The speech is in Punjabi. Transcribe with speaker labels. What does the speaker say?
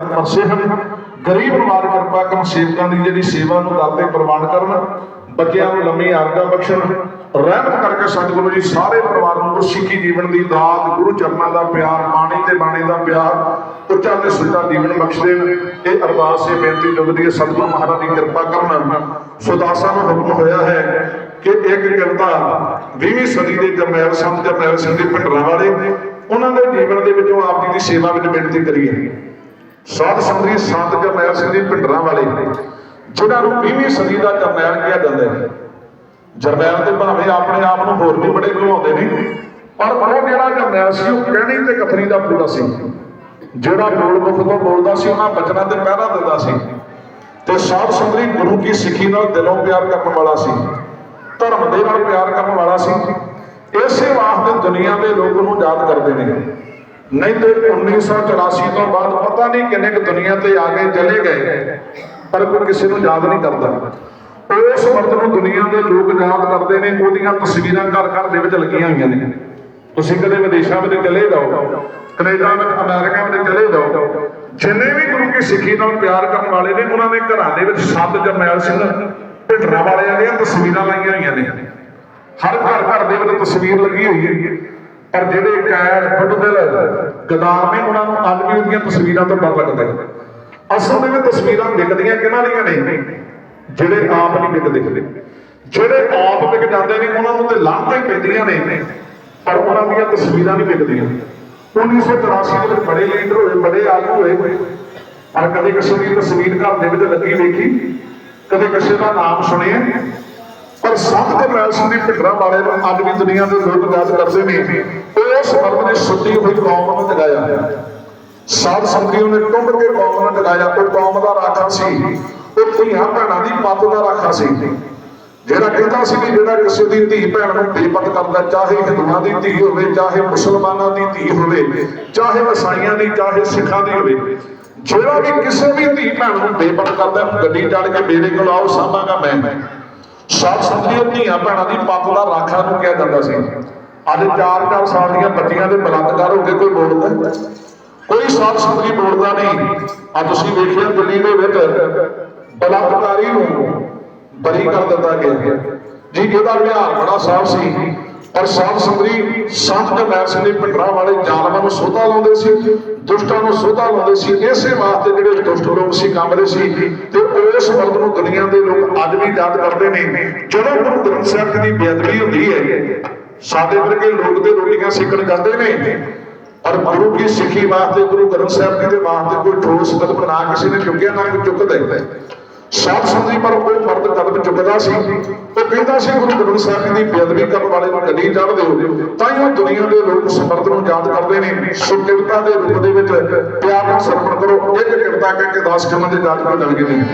Speaker 1: ਮਰਸੇ ਹਨ ਗਰੀਬ ਨਵਾਜ ਕਿਰਪਾ ਕਰਨ ਸੇਵਕਾਂ ਦੀ ਜਿਹੜੀ ਸੇਵਾ ਨੂੰ ਦਰ ਪ੍ਰਵਾਨ ਕਰਨ, ਬੱਚਿਆਂ ਨੂੰ ਲੰਮੀ ਆਰਗਾ ਬਖਸ਼ਣ, ਰਹਿਮਤ ਕਰਕੇ ਸਤਿਗੁਰੂ ਜੀ ਸਾਰੇ ਪਰਿਵਾਰ ਨੂੰ ਗੁਰਸਿੱਖੀ ਜੀਵਨ ਦੀ ਦਾਤ, ਗੁਰੂ ਚਰਨਾਂ ਦਾ ਪਿਆਰ, ਬਾਣੀ ਤੇ ਬਾਣੀ ਦਾ ਪਿਆਰ ਉੱਚਾ ਤੇ ਸੁੱਚਾ ਜੀਵਨ ਬਖਸ਼ ਦੇਣ ਇਹ ਅਰਦਾਸ, ਇਹ ਬੇਨਤੀ ਜੁਗਦੀ ਹੈ, ਸਤਿਗੁਰੂ ਮਹਾਰਾਜ ਦੀ ਕਿਰਪਾ ਕਰਨ ਸੁਦਾਸਾਂ ਨੂੰ ਹੁਕਮ ਹੋਇਆ ਹੈ ਕਿ ਇੱਕ ਕਿਰਤਾ 20ਵੀਂ ਸਦੀ ਦੇ ਜਰਨੈਲ ਸੰਤ ਜਰਨੈਲ ਸਿੰਘ ਦੇ ਭੰਡਰਾਂ ਵਾਲੇ, ਉਹਨਾਂ ਦੇ ਜੀਵਨ ਦੇ ਵਿੱਚੋਂ ਆਪ ਜੀ ਦੀ ਸੇਵਾ ਵਿੱਚ ਬੇਨਤੀ ਕਰੀਏ। ਸਾਧ ਸੰਗਰੀ ਸੰਤ ਜਰਨੈਲ ਸਿੰਘ ਜੀ ਭਿੰਡਰਾਂ ਵਾਲੇ, ਜਿਨ੍ਹਾਂ ਨੂੰ 20ਵੀਂ ਸਦੀ ਦਾ ਜਰਨੈਲ ਕਿਹਾ ਜਾਂਦਾ ਹੈ। ਜਰਨੈਲ ਤੇ ਭਾਵੇਂ ਆਪਣੇ ਆਪ ਨੂੰ ਹੋਰ ਵੀ ਬੜੇ ਘੁਮਾਉਂਦੇ ਨੇ, ਪਰ ਉਹ ਜਿਹੜਾ ਜਰਨੈਲ ਸੀ, ਉਹ ਕਹਿਣੀ ਤੇ ਕਥਨੀ ਦਾ ਪੂਰਾ ਸੀ। ਜਿਹੜਾ ਬੋਲ ਮੁਖ ਤੋਂ ਬੋਲਦਾ ਸੀ, ਉਹਨਾਂ ਬਚਨਾਂ ਤੇ ਪਹਿਰਾ ਦਿੰਦਾ ਸੀ। ਤੇ ਸਾਧ ਸੰਗਰੀ ਗੁਰੂ ਕੀ ਸਿੱਖੀ ਨਾਲ ਦਿਲੋਂ ਪਿਆਰ ਕਰਨ ਵਾਲਾ ਸੀ, ਧਰਮ ਦੇ ਨਾਲ ਪਿਆਰ ਕਰਨ ਵਾਲਾ ਸੀ। ਇਸੇ ਵਾਸਤੇ ਦੁਨੀਆ ਦੇ ਲੋਕ ਨੂੰ ਯਾਦ ਕਰਦੇ ਨੇ। ਨਹੀਂ ਤੇ 1984 ਤੋਂ ਬਾਅਦ ਪਤਾ ਨਹੀਂ ਕਿੰਨੇ ਕੁ ਦੁਨੀਆ ਤੇ ਆ ਕੇ ਚਲੇ ਗਏ, ਪਰ ਕੋਈ ਕਿਸੇ ਨੂੰ ਯਾਦ ਨਹੀਂ ਕਰਦਾ। ਉਸ ਵਕਤ ਨੂੰ ਦੁਨੀਆ ਦੇ ਲੋਕ ਯਾਦ ਕਰਦੇ ਨੇ, ਉਹਦੀਆਂ ਤਸਵੀਰਾਂ ਘਰ ਘਰ ਦੇ ਵਿੱਚ ਲੱਗੀਆਂ ਹੋਈਆਂ ਨੇ। ਤੁਸੀਂ ਕਦੇ ਵਿਦੇਸ਼ਾਂ ਵਿੱਚ ਚਲੇ ਜਾਓ, ਕੈਨੇਡਾ ਵਿੱਚ, ਅਮਰੀਕਾ ਵਿੱਚ ਚਲੇ ਜਾਓ, ਜਿੰਨੇ ਵੀ ਗੁਰੂ ਕੀ ਸਿੱਖੀ ਨਾਲ ਪਿਆਰ ਕਰਨ ਵਾਲੇ ਨੇ, ਉਹਨਾਂ ਦੇ ਘਰਾਂ ਦੇ ਵਿੱਚ ਸੰਤ ਜਰਨੈਲ ਸਿੰਘ ਭਿੰਡਰਾਂ ਵਾਲਿਆਂ ਦੀਆਂ ਤਸਵੀਰਾਂ ਲਾਈਆਂ ਹੋਈਆਂ ਨੇ। ਹਰ ਘਰ ਘਰ ਦੇ ਵਿੱਚ ਤਸਵੀਰ ਲੱਗੀ ਹੋਈ ਹੈ। ਪਰ ਜਿਹੜੇ ਕੈਦ ਬੁੱਢਦਲ ਗਦਾਰ ਨੇ ਉਹਨਾਂ ਨੂੰ ਅੱਜ ਵੀ ਤਸਵੀਰਾਂ ਤੋਂ ਡਰ ਲੱਗਦਾ ਹੈ। ਅਸਲ ਦੇ ਵਿੱਚ ਤਸਵੀਰਾਂ ਵਿਕਦੀਆਂ ਕਿਹਨਾਂ ਦੀਆਂ ਨੇ? ਜਿਹੜੇ ਆਪ ਨਹੀਂ ਵਿਕਦੇ ਜਿਹੜੇ ਆਪ ਵਿਕ ਜਾਂਦੇ ਨੇ, ਉਹਨਾਂ ਨੂੰ ਤੇ ਲਾਂਘਾਂ ਹੀ ਪੈਂਦੀਆਂ ਨੇ। ਪਰ ਉਹਨਾਂ ਦੀਆਂ ਤਸਵੀਰਾਂ ਨਹੀਂ ਵਿਕਦੀਆਂ। 1984 ਦੇ ਵਿੱਚ ਬੜੇ ਲੀਡਰ ਹੋਏ, ਬੜੇ ਆਗੂ ਹੋਏ। ਪਰ ਕਦੇ ਕਿਸੇ ਦੀ ਤਸਵੀਰ ਘਰ ਦੇ ਵਿੱਚ ਲੱਗੀ ਵੇਖੀ, ਕਦੇ ਕਿਸੇ ਦਾ ਨਾਮ ਸੁਣਿਆ। ਪਰ ਸੰਤ ਦੇ ਮੈਲ ਦੀ ਭਿੰਡਰਾਂ ਵਾਲੇ ਨੂੰ ਅੱਜ ਵੀ ਦੁਨੀਆ ਦੇ ਲੋਕ ਗੱਲ ਕਰਦੇ ਨੇ ਉਸ ਮਰਮ ਨੇ ਸੁੱਤੀ ਹੋਈ ਕੌਮ ਨੂੰ ਜਗਾਇਆ। ਸਾਧ ਸੰਗਤੀ ਨੇ ਟੁੰਬ ਕੇ ਕੌਮ ਨੂੰ ਜਗਾਇਆ। ਉਹ ਕੌਮ ਦਾ ਰਾਖਾ ਸੀ। ਉਹ ਧੀਆਂ ਭੈਣਾਂ ਦੀ ਪੱਤ ਦਾ ਰਾਖਾ ਸੀ। ਜਿਹੜਾ ਕਹਿੰਦਾ ਸੀ ਕਿ ਜਿਹੜਾ ਕਿਸੇ ਦੀ ਧੀ ਭੈਣ ਨੂੰ ਬੇਪਤ ਕਰਦਾ ਚਾਹੇ ਹਿੰਦੂਆਂ ਦੀ ਧੀ ਹੋਵੇ, ਚਾਹੇ ਮੁਸਲਮਾਨਾਂ ਦੀ ਧੀ ਹੋਵੇ, ਚਾਹੇ ਵਸਾਈਆਂ ਦੀ, ਚਾਹੇ ਸਿੱਖਾਂ ਦੀ ਹੋਵੇ, ਜਿਹੜਾ ਵੀ ਕਿਸੇ ਵੀ ਧੀ ਭੈਣ ਨੂੰ ਬੇਪਤ ਕਰਦਾ, ਗੱਡੀ ਚੜ ਕੇ ਮੇਰੇ ਕੋਲ ਆਓ, ਸਾਂਭਾਂਗਾ ਮੈਂ। ਸਾਧ ਸੰਗਤੀ ਧੀਆਂ ਭੈਣਾਂ ਦੀ ਪੱਤ ਦਾ ਰਾਖਾ ਨੂੰ ਕਿਹਾ ਜਾਂਦਾ ਸੀ। ਅੱਜ 4-4 ਸਾਲ ਦੀਆਂ ਬੱਚੀਆਂ ਦੇ ਬਲਾਤਕਾਰ ਹੋ ਕੇ ਕੋਈ ਬੋਲਦਾ ਕੋਈ ਸਾਧ ਸੰਗਤੀ ਬੋਲਦਾ ਨਹੀਂ। ਆ ਤੁਸੀਂ ਵੇਖਿਆ ਦਿੱਲੀ ਦੇ ਵਿੱਚ ਬਲਾਤਕਾਰੀ ਨੂੰ ਬਰੀ ਕਰ ਦਿੱਤਾ ਗਿਆ। ਜੀ ਇਹਦਾ ਵਿਹਾਰ ਬੜਾ ਸਾਫ਼ ਸੀ। ਪਰ ਸਾਧ ਸੰਗਰੀ ਸੰਤ ਜਰਨੈਲ ਸਿੰਘ ਦੇ ਭਿੰਡਰਾਂ ਵਾਲੇ ਜ਼ਾਲਮਾਂ ਨੂੰ ਸੋਧਾ ਲਾਉਂਦੇ ਸੀ, ਦੁਸ਼ਟਾਂ ਨੂੰ ਸੋਧਾ ਲਾਉਂਦੇ ਸੀ, ਇਸੇ ਵਾਸਤੇ ਜਿਹੜੇ ਦੁਸ਼ਟ ਲੋਕ ਸੀ ਕੰਬਦੇ ਸੀ, ਤੇ ਉਸ ਵਕਤ ਨੂੰ ਦੁਨੀਆ ਦੇ ਲੋਕ ਅੱਜ ਵੀ ਯਾਦ ਕਰਦੇ ਨੇ। ਜਦੋਂ ਗੁਰੂ ਗ੍ਰੰਥ ਸਾਹਿਬ ਜੀ ਦੀ ਬੇਅਦਬੀ ਹੁੰਦੀ ਹੈ, ਸਾਡੇ ਵਰਗੇ ਲੋਕ ਤੇ ਰੋਟੀਆਂ ਸਿੱਖਣ ਜਾਂਦੇ ਨੇ ਔਰ ਗੁਰੂ ਕੀ ਸਿੱਖੀ ਵਾਸਤੇ ਗੁਰੂ ਗ੍ਰੰਥ ਸਾਹਿਬ ਜੀ ਦੇ ਵਾਸਤੇ ਕੋਈ ਠੋਸ ਕਦਮ ਨਾ ਕਿਸੇ ਨੇ ਚੁੱਕਿਆ, ਨਾ ਕੋਈ ਚੁੱਕਦਾ। ਸਾਧ ਸੰਗਤ ਪਰ ਉਹ ਮਰਦ ਕਦਮ ਚੁੱਕਦਾ ਸੀ। ਉਹ ਕਹਿੰਦਾ ਸੀ, ਗੁਰੂ ਗ੍ਰੰਥ ਸਾਹਿਬ ਜੀ ਦੀ ਬੇਅਦਬੀ ਕਰਨ ਵਾਲੇ ਨੂੰ ਗੱਡੀ ਚੜ੍ਹ ਦਿਓ। ਤਾਂ ਹੀ ਉਹ ਦੁਨੀਆ ਦੇ ਲੋਕ ਸਮਰਥ ਨੂੰ ਯਾਦ ਕਰਦੇ ਨੇ। ਸੋ ਕਿਰਤਾ ਦੇ ਰੂਪ ਦੇ ਵਿੱਚ ਪਿਆਰ ਨੂੰ ਸਰਪਣ ਕਰੋ। ਇੱਕ ਕਿਰਤਾ ਕਰਕੇ 10 ਕੰਮਾਂ ਦੇ ਯਾਦ ਕਰ ਜਾਣਗੇ ਨੇ।